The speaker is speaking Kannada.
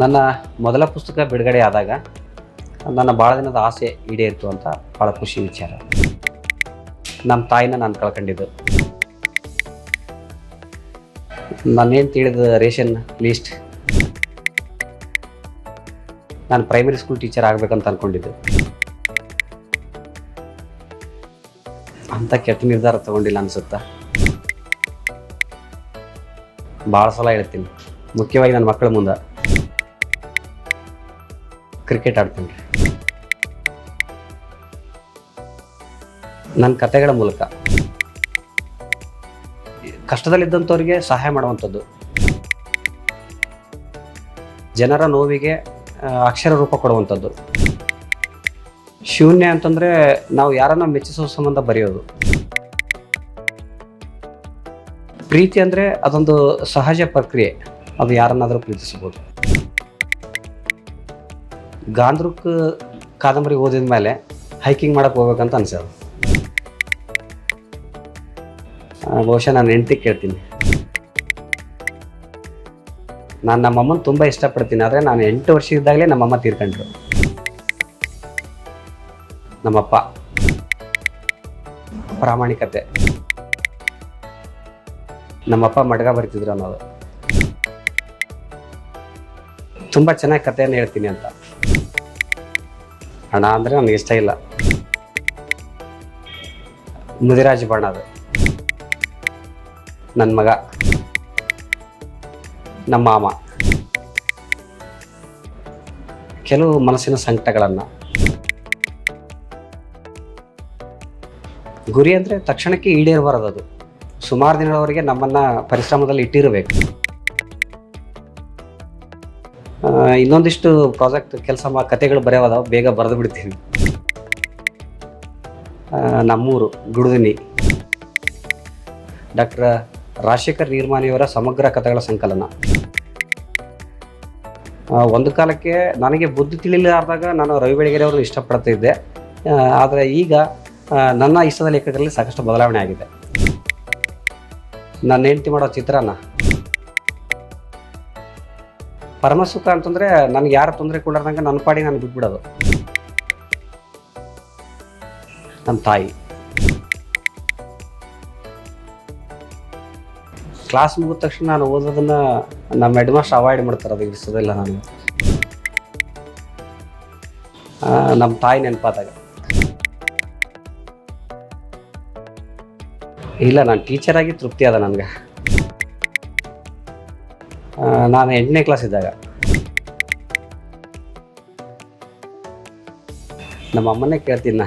ನನ್ನ ಮೊದಲ ಪುಸ್ತಕ ಬಿಡುಗಡೆ ಆದಾಗ ನನ್ನ ಭಾಳ ದಿನದ ಆಸೆ ಈಡೇರಿತು ಅಂತ ಭಾಳ ಖುಷಿ ವಿಚಾರ. ನಮ್ಮ ತಾಯಿನ ನಾನು ಕಳ್ಕೊಂಡಿದ್ದು. ನಾನೇನು ತಿಳಿದ ರೇಷನ್ ಲೀಸ್ಟ್? ನಾನು ಪ್ರೈಮರಿ ಸ್ಕೂಲ್ ಟೀಚರ್ ಆಗಬೇಕಂತ ಅಂದ್ಕೊಂಡಿದ್ದು ಅಂತ ಕೆಟ್ಟ ನಿರ್ಧಾರ ತಗೊಂಡಿಲ್ಲ ಅನ್ಸುತ್ತಾ. ಭಾಳ ಸಲ ಹೇಳ್ತೀನಿ. ಮುಖ್ಯವಾಗಿ ನನ್ನ ಮಕ್ಕಳ ಮುಂದೆ. ಕ್ರಿಕೆಟ್ ಆಡ್ತೀನಿ. ನನ್ನ ಕತೆಗಳ ಮೂಲಕ. ಕಷ್ಟದಲ್ಲಿದ್ದಂಥವ್ರಿಗೆ ಸಹಾಯ ಮಾಡುವಂಥದ್ದು. ಜನರ ನೋವಿಗೆ ಅಕ್ಷರ ರೂಪ ಕೊಡುವಂಥದ್ದು. ಶೂನ್ಯ ಅಂತಂದರೆ ನಾವು ಯಾರನ್ನ ಮೆಚ್ಚಿಸುವ ಸಂಬಂಧ ಬರೆಯೋದು. ಪ್ರೀತಿ ಅಂದರೆ ಅದೊಂದು ಸಹಜ ಪ್ರಕ್ರಿಯೆ. ಅದು ಯಾರನ್ನಾದರೂ ಪ್ರೀತಿಸಬಹುದು. ಗಾಂಧ್ರುಕ್ ಕಾದಂಬರಿ ಓದಿದ ಮೇಲೆ ಹೈಕಿಂಗ್ ಮಾಡಕ್ಕೆ ಹೋಗ್ಬೇಕಂತ ಅನ್ಸೋದು ಬಹುಶಃ ನಾನು ಹೆಂಡತಿ ಕೇಳ್ತೀನಿ. ನಾನು ನಮ್ಮಮ್ಮನ ತುಂಬ ಇಷ್ಟಪಡ್ತೀನಿ, ಆದರೆ ನಾನು ಎಂಟು ವರ್ಷ ಇದ್ದಾಗಲೇ ನಮ್ಮಮ್ಮ ತೀರ್ಕೊಂಡ್ರು. ನಮ್ಮಪ್ಪ. ಪ್ರಾಮಾಣಿಕತೆ. ನಮ್ಮಪ್ಪ ಮಡ್ಗ ಬರ್ತಿದ್ರು ಅನ್ನೋದು. ತುಂಬ ಚೆನ್ನಾಗಿ ಕಥೆಯನ್ನು ಹೇಳ್ತೀನಿ ಅಂತ. ಹಣ ಅಂದರೆ ನನಗೆ ಇಷ್ಟ ಇಲ್ಲ. ಮುದಿರಾಜ್ ಬಣ್ಣ ಅದು. ನನ್ನ ಮಗ. ನಮ್ಮ ಮಾಮ. ಕೆಲವು ಮನಸ್ಸಿನ ಸಂಕಟಗಳನ್ನು. ಗುರಿ ಅಂದರೆ ತಕ್ಷಣಕ್ಕೆ ಈಡೇರಬಾರದು ಅದು. ಸುಮಾರು ದಿನಗಳವರೆಗೆ ನಮ್ಮನ್ನು ಪರಿಶ್ರಮದಲ್ಲಿ ಇಟ್ಟಿರಬೇಕು. ಇನ್ನೊಂದಿಷ್ಟು ಪ್ರಾಜೆಕ್ಟ್ ಕೆಲಸ ಮಾ ಕತೆಗಳು ಬರೆಯೋದಾವ ಬೇಗ ಬರೆದು ಬಿಡ್ತೀನಿ. ನಮ್ಮೂರು ಗುಡುದಿನಿ. ಡಾಕ್ಟರ್ ರಾಜಶೇಖರ್ ನೀರ್ಮಾನಿಯವರ ಸಮಗ್ರ ಕಥೆಗಳ ಸಂಕಲನ. ಒಂದು ಕಾಲಕ್ಕೆ ನನಗೆ ಬುದ್ಧಿ ತಿಳಿಲಾರ್ದಾಗ ನಾನು ರವಿ ಬೆಳಗೆರೆ ಅವರನ್ನು ಇಷ್ಟಪಡ್ತಿದ್ದೆ ಆದರೆ ಈಗ ನನ್ನ ಇಷ್ಟದ ಲೇಖಕರಲ್ಲಿ ಸಾಕಷ್ಟು ಬದಲಾವಣೆ ಆಗಿದೆ. ನನ್ನ ಹೆಂಡತಿ ಮಾಡೋ ಚಿತ್ರಾನ್ನ. ಪರಮಸುಖ ಅಂತಂದರೆ ನನಗೆ ಯಾರು ತೊಂದರೆ ಕೊಡಾರ್ದಂಗೆ ನನ್ನ ಪಾಡಿ ನಾನು ಬಿಟ್ಬಿಡೋದು. ನಮ್ಮ ತಾಯಿ. ಕ್ಲಾಸ್ ಮುಗಿದ ತಕ್ಷಣ ನಾನು ಓದೋದನ್ನ ನಮ್ಮ ಹೆಡ್ ಮಾಸ್ಟರ್ ಅವಾಯ್ಡ್ ಮಾಡ್ತಾರೆ ಅದು ಇಡಿಸೋದಿಲ್ಲ ನಾನು. ನಮ್ಮ ತಾಯಿ ನೆನಪಾದಾಗ. ಇಲ್ಲ, ನಾನು ಟೀಚರ್ ಆಗಿ ತೃಪ್ತಿ ಅದ ನನಗೆ. ನಾನು ಎಂಟನೇ ಕ್ಲಾಸ್ ಇದ್ದಾಗ. ನಮ್ಮ ಅಮ್ಮನೇ ಕೇಳ್ತೀನಿ ನಾ